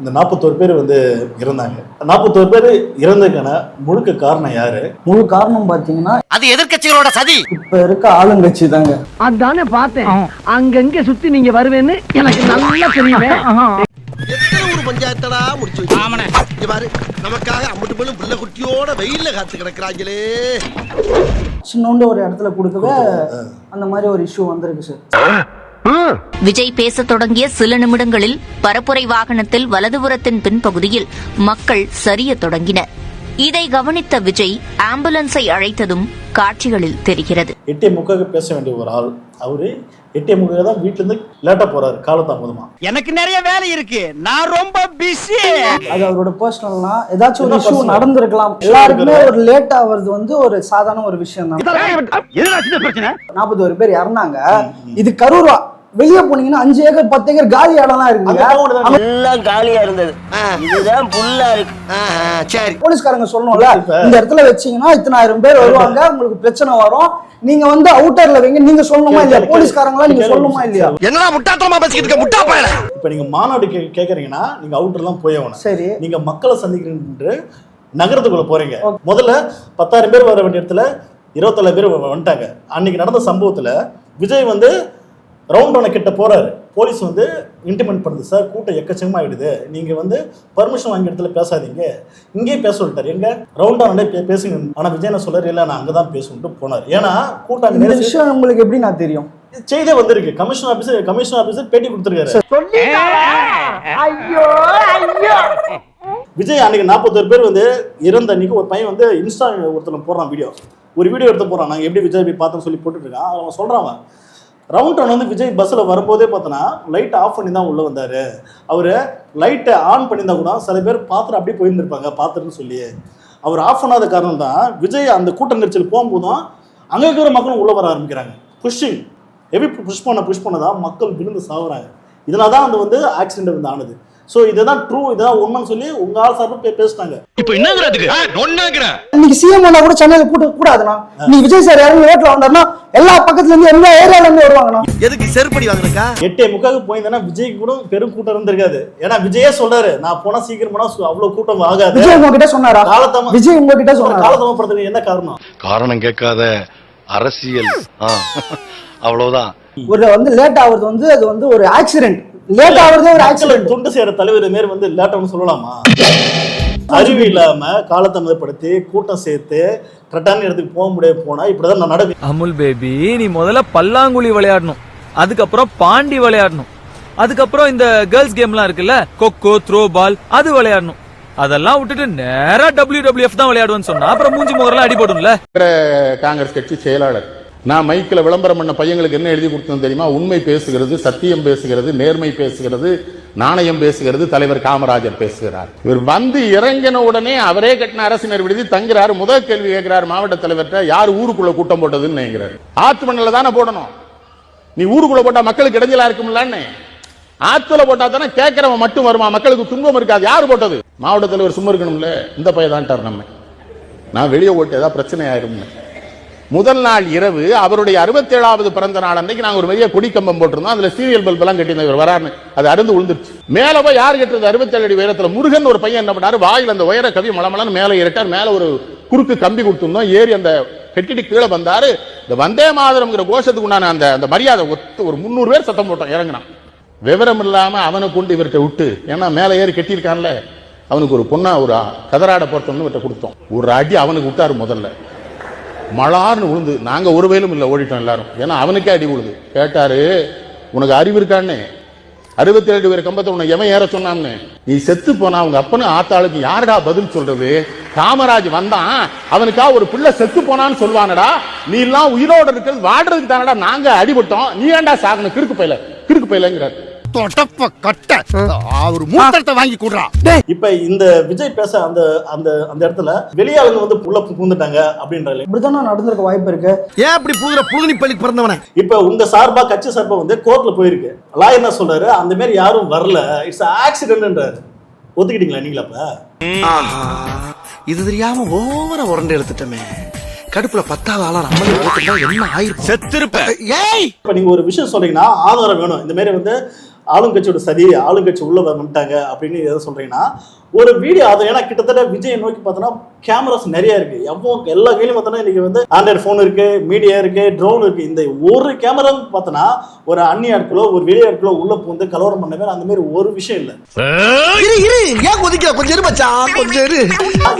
இந்த நாற்பத்தோரு பேர் வந்து இறந்தாங்க. நாற்பத்தோரு பேர் இறந்ததுக்கான முழுக்க காரணம் யாரு? முழு காரணம் பாத்தீங்கன்னா அது எதிர்க்கட்சிகளோட சதி. இப்ப இருக்க ஆளுங்கட்சி தாங்க. அதானே பார்த்தேன். அங்கங்க சுத்தி நீங்க வருவேன்னு எனக்கு நல்லா தெரியுமே. எத்தனை ஊர் பஞ்சாயத்தடா முடிச்சு வச்சு. இங்க பாரு நமக்காக அம்பட்டு போலும் புள்ள குட்டியோட வெயில்ல காத்து கிடக்குறாங்களே. சின்னோண்டு ஒரு இடத்துல கொடுக்கவே அந்த மாதிரி ஒரு இஷ்யூ வந்திருக்கு சார் விஜய் பேசத் தொடங்கிய சில நிமிடங்களில் பரப்புரை வாகனத்தில் வலதுபுறத்தின் பின்பகுதியில் மக்கள் சரியத் தொடங்கினர். இதை கவனித்த விஜய் ஆம்புலன்ஸை அழைத்ததும் காட்சிகளில் தெரிகிறது. எட்டே முக்காக பேச வேண்டிய ஒரு ஆள். அவரு எட்டே முக்காக தான் வீட்டுல இருந்து லேட்டா போறாரு காலதாமதமா எனக்கு நிறைய வேலை இருக்கு. நான் ரொம்ப பிஸி அது அவரோட பர்சனல்னா ஏதாச்சும் ஒரு இஷ்யூ? நடந்திருக்கலாம். எல்லாருக்குமே ஒரு லேட் ஆகுறது வந்து ஒரு சாதாரண ஒரு விஷயம் தான் பிரச்சனை? நாற்பத்தோரு பேர் இறந்தாங்க. இது கரூரா? வெளியே போனீங்கன்னா அஞ்சு ஏக்கர் பத்து ஏக்கர் காலி இருக்குங்க. போக வேண்டியது எல்லாம் காலியா இருந்தது. இதுதான் புல்லா இருக்கு. சரி. போலீஸ்காரங்க சொல்லணும்ல இந்த இடத்துல வச்சீங்கன்னா இத்தனாயிரம் பேர் வருவாங்க உங்களுக்கு பிரச்சனை வரும். நீங்க வந்து அவுட்டர்ல வைங்க நீங்க சொல்லணுமா இல்லையா? கேளு, போலீஸ்காரங்களா நீங்க சொல்லணுமா இல்லையா? என்னடா முட்டாத்தனமா பேசிக்கிட்டு இருக்க? முட்டா பயல. இப்ப நீங்க மாநாடு கேக்குறீங்கன்னா நீங்க அவுட்டர்லாம் போய் ஆகணும். சரி. நீங்க மக்களை சந்திக்கின்ற நகரத்துக்குள்ள போறீங்க. முதல்ல பத்தாயிரம் பேர் வர வேண்டிய இடத்துல இருபத்தேழு பேர் வ- வந்துட்டாங்க. அன்னைக்கு நடந்த சம்பவத்துல விஜய் வந்து ரவுண்ட் ரவுண்ட் கிட்ட போறாரு. போலீஸ் வந்து இன்டிமெண்ட் பண்ணுது சார் கூட்டம் எக்கச்சக்கமா ஆயிடுது. நீங்க வந்து பர்மிஷன் வாங்கி இடத்துல பேசாதீங்க. இங்கேயே பேச சொல்லிட்டாரு. எங்க? ரவுண்ட் ரவுண்டே பேசுங்க. ஆனா விஜய் என்ன சொல்றாரு? இல்ல நான் அங்கதான் பேசணும்ட்டு போனார். ஏன்னா கூட்டம் விஷயம் உங்களுக்கு எப்படி நான் தெரியும்? செய்தியே வந்திருக்கு. கமிஷன் ஆபீசர் கமிஷன் ஆபீசர் பேட்டி கொடுத்துருக்காரு. ஐயோ ஐயோ. விஜய் அன்னைக்கு நாற்பத்தொரு பேர் வந்து இறந்த அன்னைக்கு ஒரு பையன் வந்து இன்ஸ்டா ஒருத்தன் போடுறான் வீடியோ. ஒரு வீடியோ எடுத்து போறான் நாங்கள் எப்படி விஜய் போய் பார்த்தோம்னு சொல்லி போட்டுட்டு இருக்கான். அவன் அவன். ரவுண்ட் டவுன் வந்து விஜய் பஸ்ஸில் வரும்போதே பார்த்தோன்னா லைட் ஆஃப் பண்ணி தான் உள்ளே வந்தார். அவர் லைட்டை ஆன் பண்ணியிருந்தா கூட சில பேர் பார்த்துட்டு அப்படியே போயிருந்திருப்பாங்க பார்த்துட்டுன்னு சொல்லி. அவர் ஆஃப் பண்ணாத காரணம் தான் விஜய் அந்த கூட்ட நெரிச்சல் போகும்போதும் அங்கே இருக்கிற மக்களும் உள்ளே வர ஆரம்பிக்கிறாங்க. புஷ்ஷிங் ஹெவி புஷ் பண்ண புஷ் பண்ணதான் மக்கள் விழுந்து சாகுறாங்க இதனால தான் அது வந்து ஆக்சிடென்ட் வந்து ஆனது. ஸோ இதுதான் ட்ரூ இதுதான் உண்மைன்னு சொல்லி உங்க ஆள் சார்பு பேசிட்டாங்க இன்னைக்கு சிஎம் வந்தா கூட சென்னையில கூட்ட கூடாதுண்ணா. நீ விஜய் சார் இறங்கி ரோட்ல வந்தாருன்னா எல்லா பக்கத்துல இருந்து எல்லா ஏரியால இருந்து வருவாங்கண்ணா. எதுக்கு செருப்படி வாங்குறக்கா எட்டே முக்காக்கு போயிருந்தேன்னா விஜய் கூட பெரும் கூட்டம் இருந்திருக்காது. ஏன்னா விஜயே சொல்றாரு நான் போனா சீக்கிரம் போனா சு- அவ்வளவு கூட்டம் ஆகாது. விஜய் உங்ககிட்ட சொன்னாரா? காலத்தாம விஜய் உங்ககிட்ட சொன்னாரா? காலத்தாமப்படுறதுக்கு என்ன காரணம்? காரணம் கேட்காத அரசியல். ஆ, அவ்வளவுதான். ஒரு வந்து லேட் ஆகுறது வந்து அது வந்து ஒரு ஆக்சிடென்ட் லேட் ஆகுறதே ஒரு ஆக்சிடென்ட் துண்டு செய்யற தலைவர் மாரி வந்து லேட்டான்னு சொல்லலாமா? அறிவு இல்லாம காலத்தாமதப்படுத்தி கூட்டம் சேர்த்து கரெக்டான இடத்துக்கு போக முடியாது போனா இப்படிதான் நான் நடக்கும் அமுல் பேபி நீ முதல்ல பல்லாங்குழி விளையாடணும். அதுக்கப்புறம் பாண்டி விளையாடணும். அதுக்கப்புறம் இந்த கேர்ள்ஸ் கேம்லாம் இருக்குல்ல கொக்கோ த்ரோ பால் அது விளையாடணும். அதெல்லாம் விட்டுட்டு நேரா WWF தான் விளையாடுவேன்னு சொன்னா அப்புறம் மூஞ்சி முகரெல்லாம் அடிபடும்ல. காங்கிரஸ் கட்சி செயலாளர். நான் மைக்கில் விளம்பரம் பண்ண பையங்களுக்கு என்ன எழுதி கொடுத்தேன் தெரியுமா? உண்மை பேசுகிறது சத்தியம் பேசுகிறது நேர்மை பேசுகிறது நாணயம் பேசுகிறது தலைவர் காமராஜர் பேசுகிறார். இவர் வந்து இறங்கின உடனே அவரே கட்டின அரசினர் விடுதி தங்குறாரு முதல் கேள்வி கேட்கிறார் மாவட்ட தலைவர்கிட்ட யார் ஊருக்குள்ள கூட்டம் போட்டதுன்னு நினைக்கிறார் ஆத்து மண்ணில் தானே போடணும். நீ ஊருக்குள்ள போட்டா மக்களுக்கு இடைஞ்சலா இருக்கும்லான்னு ஆத்துல போட்டா தானே கேட்கிறவன் மட்டும் வருமா? மக்களுக்கு துன்பம் இருக்காது. யார் போட்டது? மாவட்ட தலைவர் சும்மா இருக்கணும்ல. இந்த பையன் தான் நம்ம. நான் வெளியே ஓட்டு ஏதாவது பிரச்சனை ஆயிரும்னு. முதல் நாள் இரவு அவருடைய அறுபத்தேழாவது பிறந்த நாள் அன்னைக்கு நாங்கள் ஒரு பெரிய கொடி கம்பம் போட்டிருந்தோம். அதுல சீரியல் பல்ப் எல்லாம் கட்டியிருந்தோம் இவர் வராருன்னு. அது அருந்து விழுந்துருச்சு மேல போய் யார் கட்டுறது அறுபத்தேழு அடி உயரத்துல முருகன் ஒரு பையன் என்ன பண்ணாரு? வாயில் அந்த உயர கவி மலமலன்னு மேலே ஏறிட்டார். மேல ஒரு குறுக்கு கம்பி கொடுத்துருந்தோம். ஏறி அந்த கட்டிட்டு கீழே வந்தாரு. இந்த வந்தே மாதரம்ங்கிற கோஷத்துக்கு உண்டான அந்த அந்த மரியாதை ஒத்து ஒரு முந்நூறு பேர் சத்தம் போட்டோம். இறங்கினான். விவரம் இல்லாம அவனை கொண்டு இவர்கிட்ட விட்டு ஏன்னா மேலே ஏறி கட்டியிருக்கான்ல. அவனுக்கு ஒரு பொண்ணா ஒரு கதராட பொருத்தம்னு இவர்கிட்ட கொடுத்தோம். ஒரு அடி அவனுக்கு விட்டாரு முதல்ல. மலார்னு விழுந்து நாங்க ஒரு வயலும் இல்லை ஓடிட்டோம் எல்லாரும். ஏன்னா அவனுக்கே அடி விழுது கேட்டாரு உனக்கு அறிவு இருக்கான்னு. அறுபத்தி ஏழு பேர் கம்பத்தை உன்னை எவன் ஏற சொன்னான்னு? நீ செத்து போனா அவங்க அப்பனு ஆத்தாளுக்கு யாருடா பதில் சொல்றது? காமராஜ் வந்தான். அவனுக்கா ஒரு பிள்ளை செத்து போனான்னு சொல்லுவானடா நீ எல்லாம் உயிரோட இருக்கிறது வாடுறதுக்கு தானடா நாங்க அடிபட்டோம். நீ ஏன்டா சாகணும் கிறுக்கு பையில. கிறுக்கு பையிலங்கிறார். தொட்டப்ப கட்ட. அவர் மூத்தத்தை வாங்கி கூடுறா. இப்ப இந்த விஜய் பேச அந்த அந்த அந்த இடத்துல வெளியாளுங்க வந்து உள்ள பூந்துட்டாங்க அப்படின்றாங்க இப்படித்தானே நடந்திருக்க வாய்ப்பு இருக்கு? ஏன் அப்படி புதுற புழுனி பள்ளிக்கு பிறந்தவன? இப்ப உங்க சார்பா கட்சி சார்பா வந்து கோர்ட்ல போயிருக்கு. லாயர் என்ன சொல்றாரு? அந்த மாதிரி யாரும் வரல. இட்ஸ் ஆக்சிடென்ட்ன்றாரு ஒத்துக்கிட்டீங்களா நீங்களா அப்ப? இது தெரியாம ஓவர உரண்டு எடுத்துட்டமே. கடுப்புல பத்தாவது ஆளா எடுத்துட்டா என்ன ஆயிருக்கும்? செத்திருப்ப. ஏய்! இப்ப நீங்க ஒரு விஷயம் சொல்றீங்கன்னா ஆதாரம் வேணும். இந்த மாதிரி வந்து ஆளுங்கட்சியோட சதி ஆளுங்கட்சி உள்ள வந்துட்டாங்க அப்படின்னு எதை சொல்றீங்கன்னா ஒரு வீடியோ அது ஏன்னா கிட்டத்தட்ட விஜயை நோக்கி பார்த்தோன்னா கேமராஸ் நிறைய இருக்கு. எவ்வளோ எல்லா கையிலும் பார்த்தோன்னா இன்னைக்கு வந்து ஆண்ட்ராய்டு ஃபோன் இருக்கு மீடியா இருக்கு ட்ரோன் இருக்கு. இந்த ஒரு கேமரா பார்த்தோன்னா ஒரு அந்நிய ஆட்களோ ஒரு வெளி ஆட்களோ உள்ள பூந்து கலவரம் பண்ண மாதிரி அந்த மாதிரி ஒரு விஷயம் இல்லை.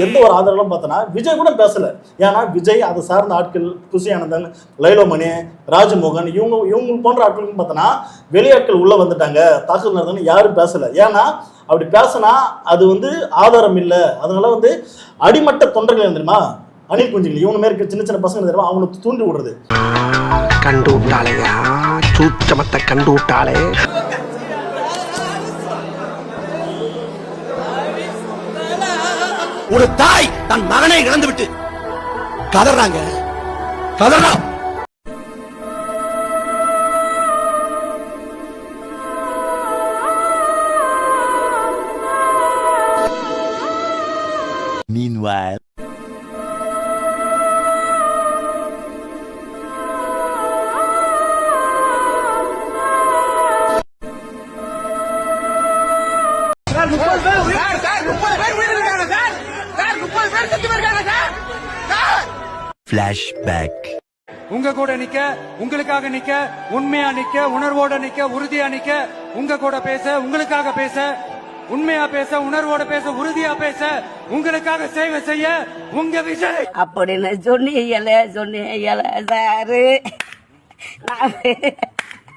எந்த ஒரு ஆதரவும் பார்த்தோன்னா விஜய் கூட பேசல. ஏன்னா விஜய் அதை சார்ந்த ஆட்கள் புசி ஆனந்தன் லைலோமணி ராஜமோகன் இவங்க இவங்க போன்ற ஆட்களுக்கும் பார்த்தோன்னா வெளியாட்கள் உள்ள வந்துட்டாங்க. தாக்குதல் நடந்தாங்க யாரும் பேசல. ஏன்னா அப்படி பேசினா அது வந்து ஆதாரம் இல்லை. அதனால வந்து அடிமட்ட தொண்டர்கள் தெரியுமா? அணில் குஞ்சுகள் இவங்க இருக்க சின்ன சின்ன பசங்க தெரியுமா? அவங்களுக்கு தூண்டி விடுறது. கண்டு விட்டாளையா சூச்சமத்தை கண்டு விட்டாளே ஒரு தாய் தன் மகனை இழந்து விட்டு கதறாங்க. கதறா Flashback. உங்க கூட நிக்க உங்களுக்காக நிக்க உண்மையா நிக்க உணர்வோட நிக்க உறுதியா நிக்க உங்க கூட பேச உங்களுக்காக பேச உண்மையா பேச உணர்வோட பேச உறுதியா பேச உங்களுக்காக சேவை செய்ய உங்க விஜய்! அப்படின்னு சொன்னீங்கல சொன்னீங்கல சாரு.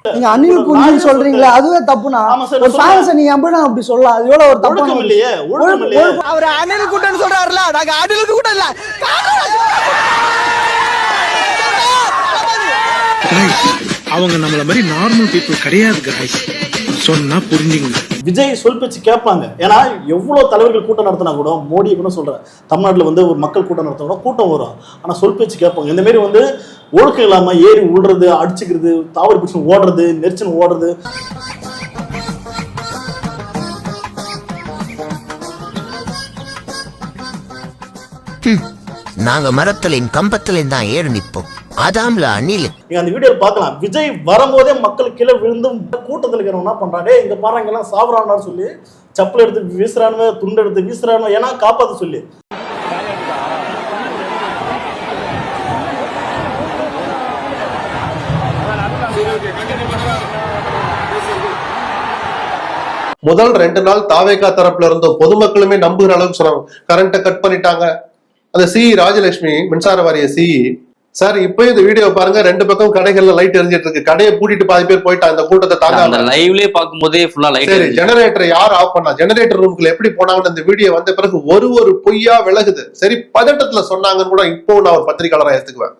நீங்க அணில் குஞ்சு சொல்றீங்களா அதுவே தப்புனா ஒரு ஃபேன்ஸ் நீங்க எப்படி அப்படி சொல்லலாம்? அது எவ்வளவு ஒரு தப்பு இல்லையே அவர் அணில் கூட்டம்னு சொல்றாருல நாங்க அணிலுக்கு கூட இல்ல. அவங்க நம்மள மாதிரி நார்மல் பீப்புள் கிடையாது காய்ஸ் சொன்னா புரிஞ்சுங்க. விஜய் சொல் பேச்சு கேட்பாங்க. ஏன்னா எவ்வளோ தலைவர்கள் கூட்டம் நடத்தினா கூட மோடி கூட சொல்கிறேன் தமிழ்நாட்டில் வந்து ஒரு மக்கள் கூட்டம் நடத்தினா கூட கூட்டம் வரும். ஆனால் சொல் பேச்சு கேட்பாங்க. இந்த மாதிரி வந்து ஒழுக்கம் இல்லாமல் ஏறி விழுறது அடிச்சுக்கிறது தாவரி பிடிச்சு ஓடுறது நெரிச்சல் ஓடுறது. நாங்க மரத்திலையும் கம்பத்திலையும் தான் ஏறி நிற்போம். அதாம்ல அணில். நீங்க அந்த வீடியோ பார்க்கலாம். விஜய் வரும்போதே மக்கள் கீழே விழுந்தும் கூட்டத்தில் இருக்கிறவங்க என்ன பண்றாங்க? "டேய், இங்க பாருங்க எல்லாம் சாப்பிட்றான்னு சொல்லி செப்பல் எடுத்து வீசுறானுவ துண்டு எடுத்து வீசுறானுவ ஏன்னா காப்பாத்த சொல்லி. முதல் ரெண்டு நாள் தாவேகா தரப்புல இருந்தோம் பொதுமக்களுமே நம்புகிற அளவுக்கு சொன்னாங்க. கரண்ட்டை கட் பண்ணிட்டாங்க. அந்த சிஇ ராஜலட்சுமி மின்சார வாரிய சிஇ சார் இப்போ இந்த வீடியோ பாருங்க. ரெண்டு பக்கம் கடைகள்ல லைட் எரிஞ்சிட்டு இருக்கு கடையை பூட்டிட்டு பாதி பேர் போயிட்டாங்க அந்த கூட்டத்தை தாங்க லைவ்லயே பாக்கும்போதே ஃபுல்லா சரி ஜெனரேட்டர் யார் ஆஃப் பண்ணா? ஜெனரேட்டர் ரூம்குள்ள எப்படி போனாங்கன்னு இந்த வீடியோ வந்த பிறகு ஒரு ஒரு பொய்யா விலகுது. சரி பதட்டத்துல சொன்னாங்கன்னு கூட இப்போ நான் ஒரு பத்திரிகையாளரா எடுத்துக்குவேன்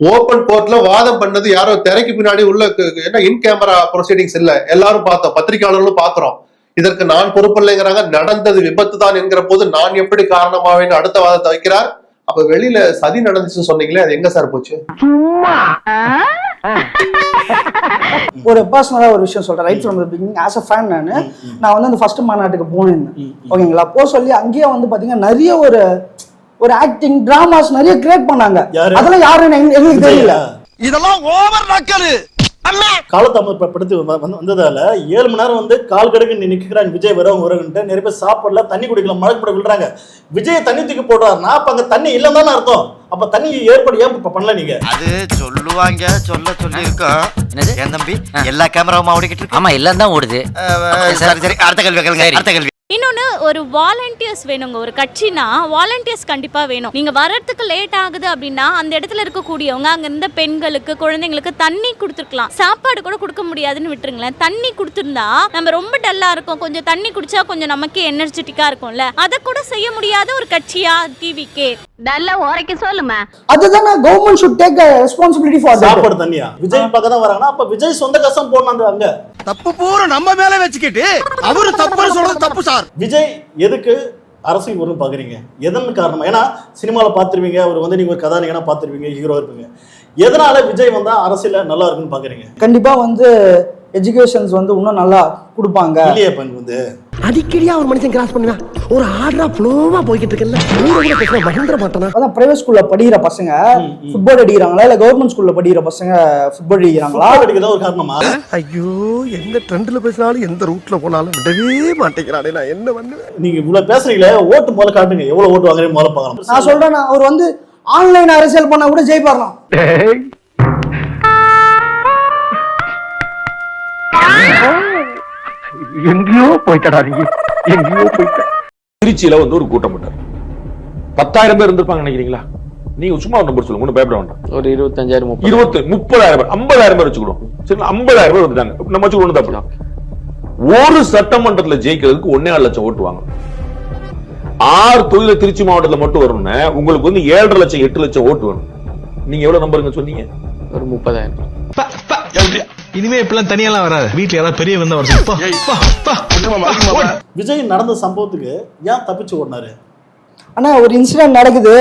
ஓபன் கோர்ட்ல வாதம் பண்ணது யாரோ திரைக்கு பின்னாடி உள்ள என்ன இன் கேமரா ப்ரொசீடிங்ஸ் இல்ல. எல்லாரும் பார்த்தோம். பத்திரிகையாளர்களும் பாக்குறோம். இதற்கு நான் பொறுப்பில்லைங்கிறாங்க. நடந்தது விபத்து தான் என்கிற போது நான் எப்படி காரணமாவேன்னு அடுத்த வாதத்தை வைக்கிறார். அப்ப வெளியில சதி நடந்துச்சுன்னு சொன்னீங்களே அது எங்க சார் போச்சு? ஒரு பர்சனலா ஒரு விஷயம் சொல்றேன். Right from beginning as a fan நான் நான் வந்து அந்த ஃபர்ஸ்ட் மாநாட்டுக்கு போனேன். ஓகேங்களா? போ சொல்லி அங்கேயே வந்து பாத்தீங்கன்னா நிறைய ஒரு ஒரு ஆக்டிங் டிராமாஸ் நிறைய கிரியேட் பண்ணாங்க? அதெல்லாம் யாருன்னு எங்க- எங்களுக்கு தெரியல. இதெல்லாம் ஓவர் நக்கலு வ- வந்து வந்ததால ஏழு மணி நேரம் வந்து கால் கடுக்கு நீ நிக்கிறாங்க விஜய் வரவங்க வரவன்ட்டு நிறைய பேர் சாப்பிடல தண்ணி குடிக்கல மழை கூட விழுறாங்க. விஜய் தண்ணி தூக்கி போடுறாருன்னா அப்ப அங்க தண்ணி இல்லைன்னு தானே அர்த்தம். அப்ப தண்ணி ஏற்பாடு ஏன் இப்ப பண்ணல நீங்க? அது சொல்லுவாங்க சொல்ல சொல்லி இருக்கோம் என் தம்பி? எல்லா கேமராவும் ஓடிக்கிட்டு இருக்கு. ஆமா எல்லாம் தான் ஓடுது. சரி சரி அடுத்த கேள்வி கேளுங்க அடுத்த கேள்வி. இன்னொன்னு ஒரு வாலண்டியர்ஸ் வேணுங்க. ஒரு கட்சினா வாலண்டியர்ஸ் கண்டிப்பா வேணும். நீங்க வர்றதுக்கு லேட் ஆகுது அப்படின்னா அந்த இடத்துல இருக்கக்கூடியவங்க அங்க இருந்த பெண்களுக்கு குழந்தைங்களுக்கு தண்ணி கொடுத்துருக்கலாம். சாப்பாடு கூட கொடுக்க முடியாதுன்னு விட்டுருங்களேன். தண்ணி கொடுத்துருந்தா நம்ம ரொம்ப டல்லா இருக்கும். கொஞ்சம் தண்ணி குடிச்சா கொஞ்சம் நமக்கே எனர்ஜெட்டிக்கா இருக்கும்ல. அதை கூட செய்ய முடியாத ஒரு கட்சியா டிவிக்கே நல்லா உரைக்க சொல்லுமா அதுதானே government should take responsibility for சாப்பாடு தண்ணியா? விஜய் பக்கம் தான் வராங்கன்னா அப்ப விஜய் சொந்த கஷ்டம் போடணும் அங்க தப்பு பூரா நம்ம மேல வச்சுக்கிட்டு அவரு தப்புன்னு சொல்றது தப்பு சார். விஜய் எதுக்கு அரசியல் வரும்னு பாக்குறீங்க? எதன் காரணமா? ஏன்னா சினிமாவில் பார்த்துருவீங்க அவர் வந்து நீங்க ஒரு கதாநாயகனா பார்த்துருவீங்க ஹீரோ இருப்பீங்க. எதனால விஜய் வந்தா அரசியல நல்லா இருக்குன்னு பாக்குறீங்க? கண்டிப்பா வந்து எஜுகேஷன்ஸ் வந்து இன்னும் நல்லா கொடுப்பாங்க. இல்லையே வந்து அடிக்கடியா ஒரு மனுஷன் கிராஸ் பண்ணுவேன். ஒரு ஆர்டரா ஃப்ளோவா போய்கிட்டு இருக்கல ஊர பேசுற மகேந்திர மாட்டனா? அதான் பிரைவேட் ஸ்கூல்ல படிக்கிற பசங்க ஃபுட்பால் அடிக்கிறாங்களா இல்ல கவர்மெண்ட் ஸ்கூல்ல படிக்கிற பசங்க ஃபுட்பால் அடிக்கிறாங்களா? அடிக்கிறதா ஒரு காரணமா? ஐயோ எந்த ட்ரெண்ட்ல பேசினாலும் எந்த ரூட்ல போனாலும் விடவே மாட்டேங்கிறானே நான் என்ன பண்ணுவேன்? நீங்க இவ்வளவு பேசுறீங்களே ஓட்டு முதல்ல காட்டுங்க. எவ்வளவு ஓட்டு வாங்குறீங்க முதல்ல பார்க்கலாம். நான் சொல்றேன் அவர் வந்து ஆன்லைன் அரசியல் பண்ணா கூட ஜெயிப்பாரலாம் எங்கேயோ போயிட்டடா நீ. எங்கேயோ போயிட்ட. திருச்சியில வந்து ஒரு கூட்டம் போட்டார் பத்தாயிரம் பேர் இருந்திருப்பாங்க நினைக்கிறீங்களா? நீங்க சும்மா ஒரு நம்பர் சொல்லுங்க ஒன்றும் பயப்பட வேண்டாம். ஒரு இருபத்தஞ்சாயிரம் இருபத்தி முப்பதாயிரம் பேர் ஐம்பதாயிரம் பேர் வச்சுக்கணும். சரி ஐம்பதாயிரம் பேர் வந்துட்டாங்க. நம்ம வச்சுக்கணும் தப்பு ஒரு சட்டமன்றத்துல ஜெயிக்கிறதுக்கு ஒன்னே ஆறு லட்சம் ஓட்டு வாங்க ஆறு தொழில திருச்சி மாவட்டத்துல மட்டும் வரணும்னா உங்களுக்கு வந்து ஏழரை லட்சம் எட்டு லட்சம் ஓட்டு வேணும். நீங்க எவ்வளவு நம்பருங்க சொன்னீங்க? ஒரு முப்பதாயிரம். இனிமே இப்பெல்லாம் தனியெல்லாம் வராது. வீட்டுல யாராவது பெரிய வந்தா வர விஜய் நடந்த சம்பவத்துக்கு ஏன் தப்பிச்சு ஓடினாரு? ஆனா ஒரு இன்சிடென்ட் நடக்குது.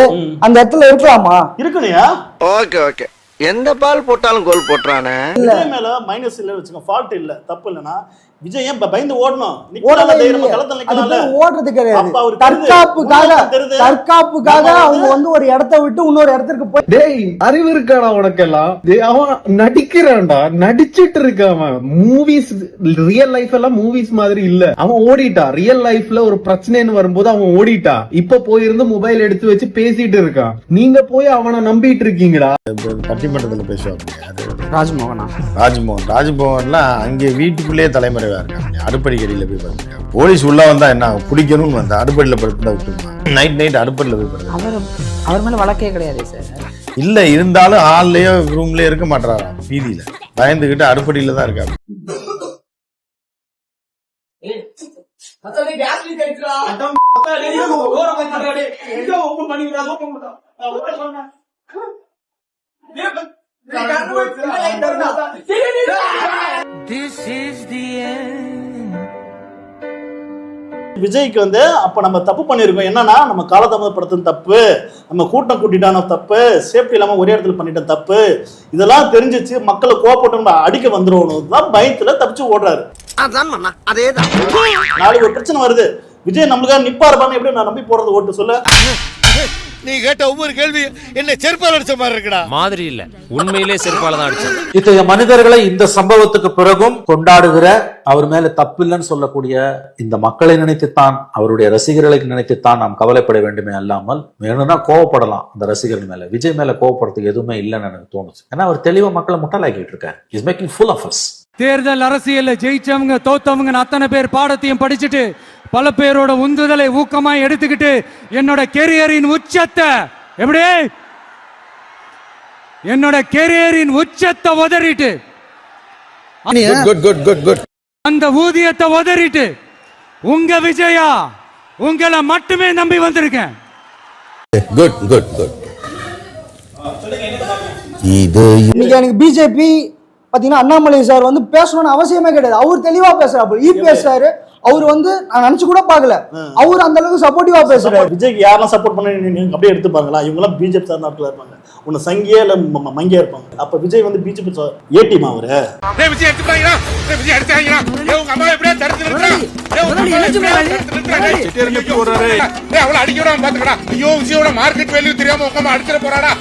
அந்த இடத்துல இருக்கலாமா? இருக்கணையா ஓகே ஓகே. எந்த பால் போட்டாலும் கோல் போட்டுறானே விஜய் மேல மைனஸ் இல்ல வச்சுக்கோங்க ஃபால்ட் இல்ல. தப்பு இல்லைன்னா விஜய் ஏன் பயந்து ஓடணும்? ஓடுறது கிடையாது. தற்காப்புக்காக. தற்காப்புக்காக அவங்க வந்து ஒரு இடத்த விட்டு இன்னொரு இடத்துக்கு போய் டேய் அறிவு இருக்காடா உனக்கெல்லாம்? அவன் நடிக்கிறான்டா. நடிச்சிட்டு இருக்க அவன். மூவிஸ் ரியல் லைஃப் எல்லாம் மூவிஸ் மாதிரி இல்ல. அவன் ஓடிட்டா. ரியல் லைஃப்ல ஒரு பிரச்சனைன்னு வரும்போது அவன் ஓடிட்டா. இப்ப போயிருந்து மொபைல் எடுத்து வச்சு பேசிட்டு இருக்கான். நீங்க போய் அவனை நம்பிட்டு இருக்கீங்கடா பட்டிமன்றத்தில் பேசுவாங்க. ராஜ்மோகனா? ராஜ்மோகன். ராஜ்மோகன்லாம் அங்கே வீட்டுக்குள்ளேயே தலைமறைவா இருக்காங்க. அடுப்படி கடியில போய் பார்த்துருக்காங்க போலீஸ் உள்ள வந்தா என்ன? பிடிக்கணும்னு வந்தா அடுப்படியில் படுத்துட்டா விட்டுருவாங்க நைட் நைட் அடுப்படியில் போய் படுத்து அவர் அவர் மேல வழக்கே கிடையாது சார். இல்ல இருந்தாலும் ஹால்லயோ ரூம்லயே இருக்க மாட்டாராம் வீதியில பயந்துகிட்டு அடுப்படியில தான் இருக்காரு விஜய்க்கு வந்து அப்ப நம்ம தப்பு பண்ணியிருக்கோம். என்னன்னா நம்ம காலதாமதப்படுத்தும் தப்பு நம்ம கூட்டம் கூட்டிட்டான தப்பு சேஃப்டி இல்லாம ஒரே இடத்துல பண்ணிட்ட தப்பு இதெல்லாம் தெரிஞ்சிச்சு மக்களை கோவப்பட்டு நம்ம அடிக்க வந்துருவோம் தான் பயத்துல தப்பிச்சு ஓடுறாரு. அதான் மண்ணா அதேதான். நாளைக்கு ஒரு பிரச்சனை வருது. விஜய் நம்மளுக்காக நிப்பாருப்பான்னு எப்படி நான் நம்பி போறது ஓட்டு சொல்ல? நீ கேட்ட ஒவ்வொரு கேள்வி என்ன செருப்பால் அடிச்ச மாதிரி இருக்குடா. மாதிரி இல்ல. உண்மையிலே செருப்பால தான் அடிச்சேன் இத்தகைய மனிதர்களை இந்த சம்பவத்துக்கு பிறகும் கொண்டாடுகிற அவர் மேல தப்பில்லைன்னு சொல்லக்கூடிய இந்த மக்களை நினைத்துத்தான் அவருடைய ரசிகர்களை நினைத்துத்தான் நாம் கவலைப்பட வேண்டுமே அல்லாமல் வேணும்னா கோவப்படலாம் அந்த ரசிகர்கள் மேல. விஜய் மேல கோவப்படுறதுக்கு எதுவுமே இல்லைன்னு எனக்கு தோணுச்சு. ஏன்னா அவர் தெளிவா மக்களை முட்டாளாக்கிட்டு இருக்காரு. Is making fool of us தேர்தல் அரசியல்ல ஜெயிச்சவங்க தோத்தவங்க அத்தனை பேர் பாடத்தையும் படிச்சுட்டு பல பேரோட உந்துதலை ஊக்கமா எடுத்துக்கிட்டு என்னோட கெரியரின் உச்சத்தை எப்படி? என்னோட கெரியரின் உச்சத்தை உதறிட்டு. குட் குட் குட் குட் அந்த ஊதியத்தை உதறிட்டு உங்க விஜயா உங்களை மட்டுமே நம்பி வந்திருக்கேன். குட் குட் குட் இது இன்னைக்கு எனக்கு பிஜேபி பாத்தீங்கன்னா அண்ணாமலை சார் வந்து பேசணும்னு அவசியமே கிடையாது. அவர் தெளிவா பேசுறாரு ஈ பேசுறாரு அவர் வந்து நான் நினைச்சு கூட பார்க்கல. அவர் அந்த அளவுக்கு சப்போர்ட்டிவா பேசுறாரு. விஜய்க்கு யாரெல்லாம் சப்போர்ட் பண்ணி நீங்க அப்படியே எடுத்து பாருங்களா இவங்க எல்லாம் பிஜேபி சார்ந்த ஆட்களா இருப்பாங்க. உன்னை சங்கியா இல்ல மங்கியா இருப்பாங்க. அப்ப விஜய் வந்து பிஜேபி ஏடிமா அவரு? விஜய் எடுத்துட்டாங்களா விஜய் எடுத்தாங்களா உங்க அம்மா எப்படியா தடுத்து நிறுத்துறான் அவளை அடிக்க விடாம பாத்துக்கடா ஐயோ விஜயோட மார்க்கெட் வேல்யூ தெரியாம உங்க அடிச்சிட போறாடா.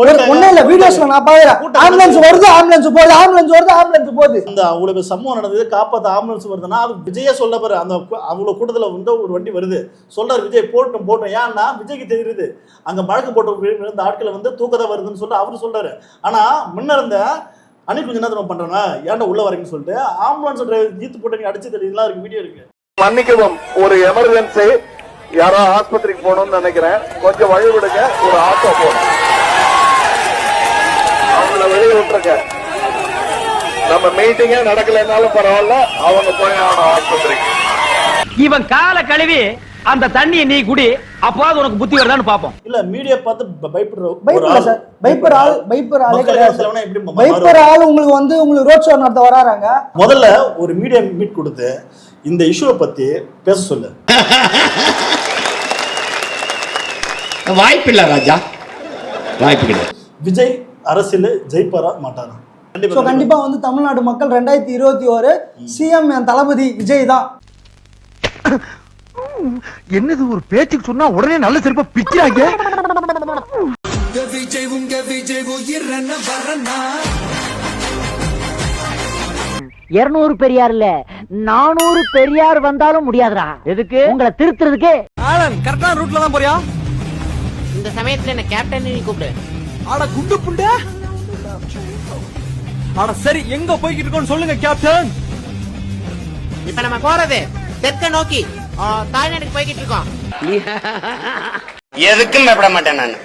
ஒண்ணும் இல்ல வீடியோஸ்ல நான் பாக்குறேன் ஆம்புலன்ஸ் வருது ஆம்புலன்ஸ் போகுது ஆம்புலன்ஸ் வருது ஆம்புலன்ஸ் போகுது. அந்த அவ்வளவு சம்பவம் நடந்தது காப்பாத்த ஆம்புலன்ஸ் வருதுன்னா அது விஜயே சொல்ல பாரு அந்த அவ்வளவு கூட்டத்துல வந்து ஒரு வண்டி வருது. சொல்றாரு விஜய் போட்டும் போட்டும். ஏன்னா விஜய்க்கு தெரியுது. அங்க வழக்கு போட்டு விழுந்த ஆட்களை வந்து தூக்கதான் வருதுன்னு சொல்லி அவரு சொல்றாரு. ஆனா முன்ன இருந்த அன்னைக்கு கொஞ்சம் என்ன பண்றாங்க ஏன்டா உள்ள வரீங்கன்னு சொல்லிட்டு ஆம்புலன்ஸ் டிரைவர் ஜீத்து போட்டு அடிச்சு தெரியுங்களா இருக்கு வீடியோ இருக்கு. மன்னிக்கவும் ஒரு எமர்ஜென்சி யாரோ ஆஸ்பத்திரிக்கு போகணும்னு நினைக்கிறேன். கொஞ்சம் வழி விடுங்க ஒரு ஆட்டோ போடும் அவங்கள வெளியே விட்டுருங்க நம்ம மீட்டிங்கே நடக்கலைன்னாலும் பரவாயில்ல அவங்க போய் ஆஸ்பத்திரிக்கு. இவன் கால கழுவி அந்த தண்ணியை நீ குடி அப்போது உனக்கு புத்தி வருதான்னு பாப்போம் இல்ல மீடியா பார்த்து பயப்படுற பயப்படல. சார். பயப்படுற ஆள் பயப்படுற ஆளே கிடையாது பயப்படுற உங்களுக்கு வந்து உங்களுக்கு ரோட் ஷோ நடத்த வராங்க. முதல்ல ஒரு மீடியா மீட் கொடுத்து இந்த இஷ்யூவை பத்தி பேச சொல்லு. வாய்ப்பில்லை ராஜா. வாய்ப்பு கிடையாது. விஜய் அரசியல் ஜெயிப்பாரா மாட்டாரா? கண்டிப்பா, ஸோ கண்டிப்பா. வந்து தமிழ்நாடு மக்கள் ரெண்டாயிரத்தி இருபத்தி ஒரு சிஎம் என் தளபதி விஜய் தான். என்னது ஒரு பேச்சுக்கு சொன்னா உடனே நல்ல செருப்பா பிக்கிறாங்க இருநூறு பெரியார் இல்ல நானூறு பெரியார் வந்தாலும் முடியாதுடா. எதுக்கு? உங்களை திருத்துறதுக்கு. ஆலன் கரெக்டான ரூட்ல தான் போறியா? இந்த சமயத்துல என்ன கேப்டன் கூப்பிடு. அட குண்டு புண்ட. அட சரி எங்க போய்கிட்டு இருக்கோம்னு சொல்லுங்க கேப்டன் இப்ப நம்ம போறது தெற்க நோக்கி. ஆ, தாய்நாட்டுக்கு போய்கிட்டு இருக்கோம். எதுக்கும் பயப்பட மாட்டேன் நான்.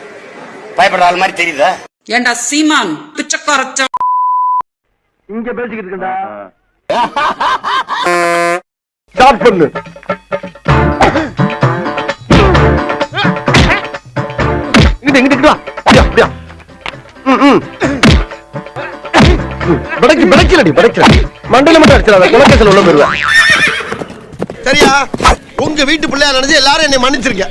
பயப்படுற ஆள் மாதிரி தெரியுதா? ஏண்டா சீமான் பிச்சைக்கார இங்க பேசிக்கிட்டு இருக்கா ஸ்டார்ட் பண்ணு. படைக்கிறடி படைக்கிறடி படைக்கல மண்டல மட்டும் அடிச்சிடாத குலக்கத்தில் உள்ள போயிருவேன் சரியா? உங்க வீட்டு பிள்ளையா நினைச்சு எல்லாரும் என்னை மன்னிச்சிருக்க